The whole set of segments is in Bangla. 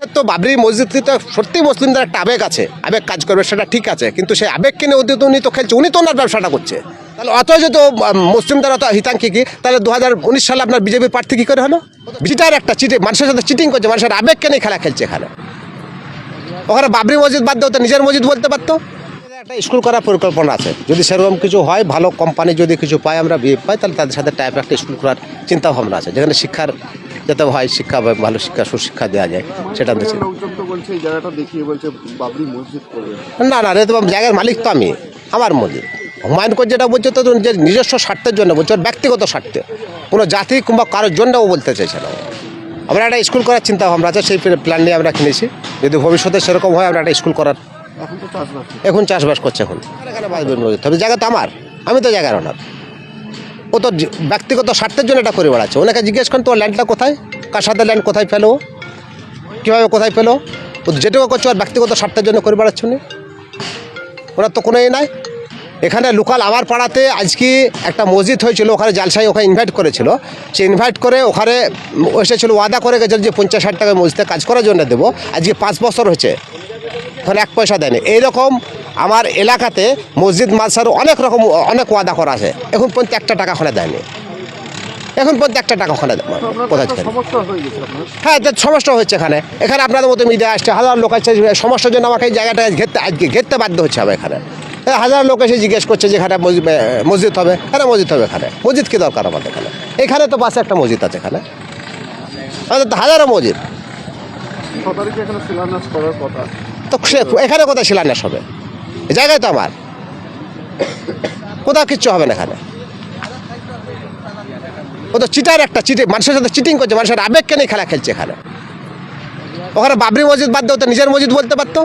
তো বাবরি মসজিদটি তো সত্যি মুসলিমদের একটা আবেগ আছে। আবেগ কাজ করবে, সেটা ঠিক আছে। কিন্তু সেই আবেগকে নিয়ে উদ্যোগ উনি তো খেলছে, উনি তো ওনার ব্যবসাটা করছে। তাহলে অত যদি মুসলিমদের অত হিতাঙ্কি কি তাহলে দু হাজার উনিশ সালে আপনার বিজেপি প্রার্থী কি করে হলো? চিটার একটা চিটে মানুষের সাথে চিটিং করছে, মানুষের আবেগকে নিয়ে খেলা খেলছে এখানে। ওখানে বাবরি মসজিদ বাদ তো নিজের মসজিদ বলতে পারতো? একটা স্কুল করার পরিকল্পনা আছে। যদি সেরকম কিছু হয়, ভালো কোম্পানি যদি কিছু পাই আমরা বিয়ে পাই, তাহলে তাদের সাথে টাইপ একটা স্কুল করার চিন্তা ভাবনা আছে। যেখানে শিক্ষার যাতে হয় শিক্ষা বা ভালো শিক্ষা সুশিক্ষা দেওয়া যায় সেটা দেখছি না না রে তো জায়গার মালিক তো আমি আমার মসজিদ। হুমায়ুন কর যেটা বলছে তো যে নিজস্ব স্বার্থের জন্য বলছে ব্যক্তিগত স্বার্থে। কোনো জাতি কিংবা কারোর জন্য ও বলতে চাইছে না। আমরা একটা স্কুল করার চিন্তা ভাবনা আছে সেই প্ল্যান নিয়ে আমরা কিনেছি। যদি ভবিষ্যতে সেরকম হয় আমরা একটা স্কুল করার এখন চাষবাস। করছে এখন। এখানে বাঁচবেন তবে জায়গা তো আমার আমি তো জায়গার ওনার ও তো জি- ব্যক্তিগত স্বার্থের জন্য এটা করে বেড়াচ্ছে। ওনাকে জিজ্ঞেস করেন তোর ল্যান্ডটা কোথায়? কার সাথে ল্যান্ড কোথায় ফেলো? কীভাবে কোথায় ফেলো? ও যেটুকু করছে, ওর ব্যক্তিগত স্বার্থের জন্য করে বেড়াচ্ছে উনি। ওনার তো কোনো এ নাই। এখানে লোকাল আমার পাড়াতে আজকে একটা মসজিদ হয়েছিল, ওখানে জালসাই ওখানে ইনভাইট করেছিল। সে ইনভাইট করে ওখানে এসেছিল, ওয়াদা করে গেছিল যে পঞ্চাশ ষাট টাকা মসজিদে কাজ করার জন্য দেবো। আজকে পাঁচ বছর হয়েছে। ওখানে এক পয়সা দেয়নি। এইরকম আমার এলাকাতে মসজিদ মাদ্রাসার অনেক রকম অনেক ওয়াদা করা আছে। এখন পর্যন্ত একটা টাকা ওখানে দেয়নি। এখন পর্যন্ত একটা টাকা ওখানে হয়ে সমস্যা হচ্ছে এখানে। এখানে আপনাদের মতো মিডিয়া আসছে হাজার লোক আসছে সমস্যার জন্য আমাকে এই জায়গাটা ঘেরতে আজকে ঘেরতে বাধ্য হচ্ছে আমার এখানে। হাজার লোক এসে জিজ্ঞেস করছে যে এখানে মসজিদ হবে। হ্যাঁ মসজিদ হবে এখানে। মসজিদ কি দরকার আমাদের এখানে? এখানে তো পাশে একটা মসজিদ আছে এখানে। আমাদের তো হাজারো মসজিদ। এখানে তো এখানে কোথায় শিলান্যাস হবে? জায়গায় তো আমার। কোথাও কিচ্ছু হবে না এখানে। ও তো চিটার একটা চিটে মানুষের সাথে চিটিং করছে, মানুষের আবেগকে নিয়ে খেলা খেলছে এখানে। ওখানে বাবরি মসজিদ বাদ ও তো নিজের মসজিদ বলতে পারতো।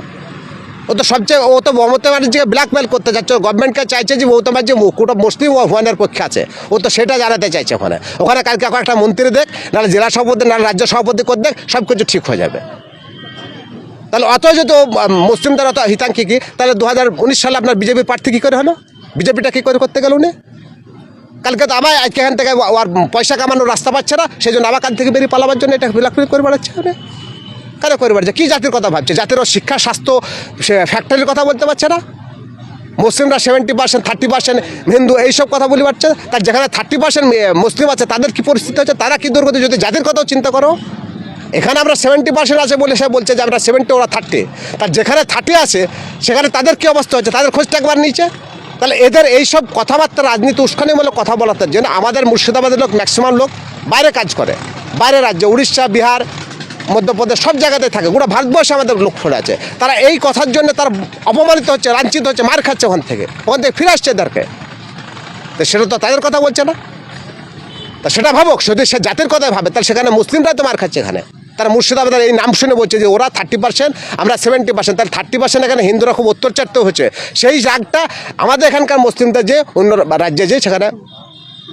ও তো সবচেয়ে, ও তো মমতা ব্যানার্জিকে ব্ল্যাকমেল করতে চাচ্ছে গভর্নমেন্টকে চাইছে যে মমতা ব্যানার্জি কোটা মুসলিম ও হুয়ানের পক্ষে আছে। ও তো সেটা জানাতে চাইছে ওখানে। ওখানে কালকে একটা মন্ত্রী দেখ, নাহলে জেলা সভাপতি, নাহলে রাজ্য সভাপতি করে দেখ সব কিছু ঠিক হয়ে যাবে। তাহলে অত যদি মুসলিমদের অত হিতাঙ্কি কি তাহলে দু হাজার উনিশ সালে আপনার বিজেপি প্রার্থী কী করে হলো? বিজেপিটা কী করে করতে গেল উনি? কালকে তো আবার এখান থেকে আর পয়সা কামানোর রাস্তা পাচ্ছে না, সেই জন্য আবার কাল থেকে বেরিয়ে পালাবার জন্য এটা বিলাকবিল করে বেড়াচ্ছে উনি। কেন করে বেড়াচ্ছে? কী জাতির কথা ভাবছে? জাতির শিক্ষা, স্বাস্থ্য, সে ফ্যাক্টরির কথা বলতে পারছে না? মুসলিমরা seventy percent thirty percent Hindu এইসব কথা বলি পারছে তার যেখানে থার্টি পার্সেন্ট মুসলিম আছে, তাদের কি পরিস্থিতি হচ্ছে? তারা কী দূর করতে যদি জাতির কথাও চিন্তা করো। এখানে আমরা সেভেন্টি পার্সেন্ট আছে বলে সে বলছে যে আমরা সেভেন্টি ওরা থার্টি তার যেখানে থার্টি আছে, সেখানে তাদের কী অবস্থা হচ্ছে? তাদের খোঁজটা একবার নিচে তাহলে এদের এইসব কথাবার্তা, রাজনীতি উস্কানিমূলক কথা বলার জন্য আমাদের মুর্শিদাবাদের লোক ম্যাক্সিমাম লোক বাইরে কাজ করে। বাইরে রাজ্যে, উড়িষ্যা, বিহার, মধ্যপ্রদেশ, সব জায়গাতে থাকে। গোটা ভারতবর্ষে আমাদের লোক পড়ে আছে। তারা এই কথার জন্য তারা অপমানিত হচ্ছে, লাঞ্ছিত হচ্ছে, মার খাচ্ছে ওখান থেকে। ওখান থেকে ফিরে আসছে এদেরকে। তো সেটা তো তাদের কথা বলছে না। তা সেটা ভাবুক, যদি সে জাতির কথাই ভাবে, তাহলে সেখানে মুসলিমরা তো মার খাচ্ছে এখানে। তারা মুর্শিদাবাদের এই নাম শুনে বলছে যে ওরা থার্টি পার্সেন্ট আমরা সেভেন্টি পার্সেন্ট তাহলে থার্টি পার্সেন্ট এখানে হিন্দুরা খুব অত্যাচারিত হচ্ছে সেই রাগটা আমাদের এখানকার মুসলিমদের যে অন্য রাজ্যে যে সেখানে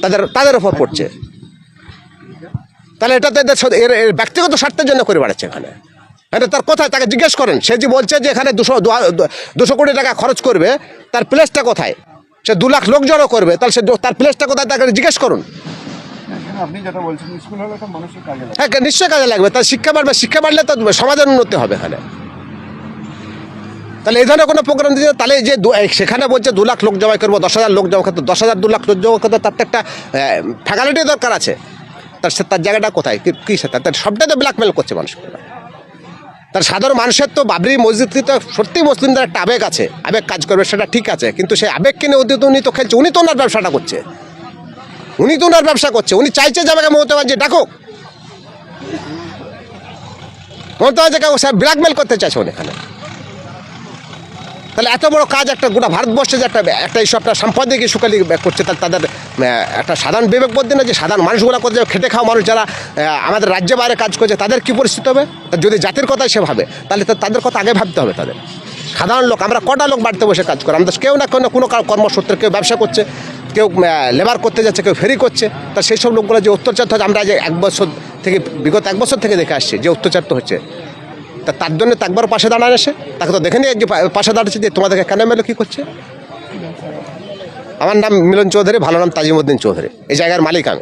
তাদের তাদের ওপর পড়ছে। তাহলে এটা তো এদের সদ- এর ব্যক্তিগত স্বার্থের জন্য করে বেড়াচ্ছে এখানে। এটা তার কোথায়? তাকে জিজ্ঞেস করেন। সে যে বলছে যে এখানে দুশো দুশো কোটি টাকা খরচ করবে, তার প্লেসটা কোথায়? সে দু লাখ লোক জড়ো করবে, তাহলে সে তার প্লেসটা কোথায়? তাকে জিজ্ঞেস করুন। মানুষের কাজে লাগে হ্যাঁ নিশ্চয়ই কাজে লাগবে। তার শিক্ষা বাড়বে, শিক্ষা বাড়লে তো সমাজের উন্নতি হবে এখানে। তাহলে এই ধরনের কোনো প্রোগ্রাম দিচ্ছে তাহলে যে সেখানে বলছে দু লাখ লোক জমা করব, দশ হাজার লোক জমা করতে, দশ হাজার দু লাখ লোক জমা করতে তার তো একটা ফ্যাকাল্টি দরকার আছে। তার সে, তার জায়গাটা কোথায়? কি- সেটা তার সবটাই তো ব্ল্যাকমেল করছে মানুষকে। তার সাধারণ মানুষের তো বাবরি মসজিদটি তো সত্যি মুসলিমদের একটা আবেগ আছে। আবেগ কাজ করবে, সেটা ঠিক আছে। কিন্তু সেই আবেগকে নিয়ে উদ্যোগ উনি তো খেলছে, উনি তো ওনার ব্যবসাটা করছে। উনি তো ওনার ব্যবসা করছে, উনি চাইছে যে আমাকে মমতা ব্যানার্জি ডাকো মমতা ব্যানার্জিকে স্যার ব্ল্যাকমেল করতে চাইছে এখানে। তাহলে এত বড় কাজ একটা গোটা ভারতবর্ষে যে একটা একটা এইসবটা সম্পাদক সুকালি করছে, তাহলে তাদের একটা সাধারণ বিবেক বলতে না যে সাধারণ মানুষগুলো করছে খেটে খাওয়া মানুষ যারা আমাদের রাজ্যে বাইরে কাজ করছে, তাদের কী পরিস্থিতি হবে? যদি জাতির কথাই সে ভাবে, তাহলে তাদের কথা আগে ভাবতে হবে তাদের। সাধারণ লোক, আমরা কটা লোক বাড়িতে বসে কাজ করি? আমাদের কেউ না কোনো কোনো কার- কর্মসূত্রে কেউ ব্যবসা করছে, কেউ লেবার করতে যাচ্ছে, কেউ ফেরি করছে। তা সেই সব লোকগুলো যে অত্যাচার হচ্ছে, আমরা যে এক বছর থেকে, বিগত এক বছর থেকে দেখে আসছি যে অত্যাচার তো হচ্ছে। তা তার জন্য একবার পাশে দাঁড়ানো আসে। তাকে তো দেখে নিয়ে পাশে দাঁড়াচ্ছে যে তোমাদেরকে কেন মেলো, কী করছে? আমার নাম মিলন চৌধুরী, ভালো নাম তাজিমুদ্দিন চৌধুরী। এই জায়গার মালিক আমি।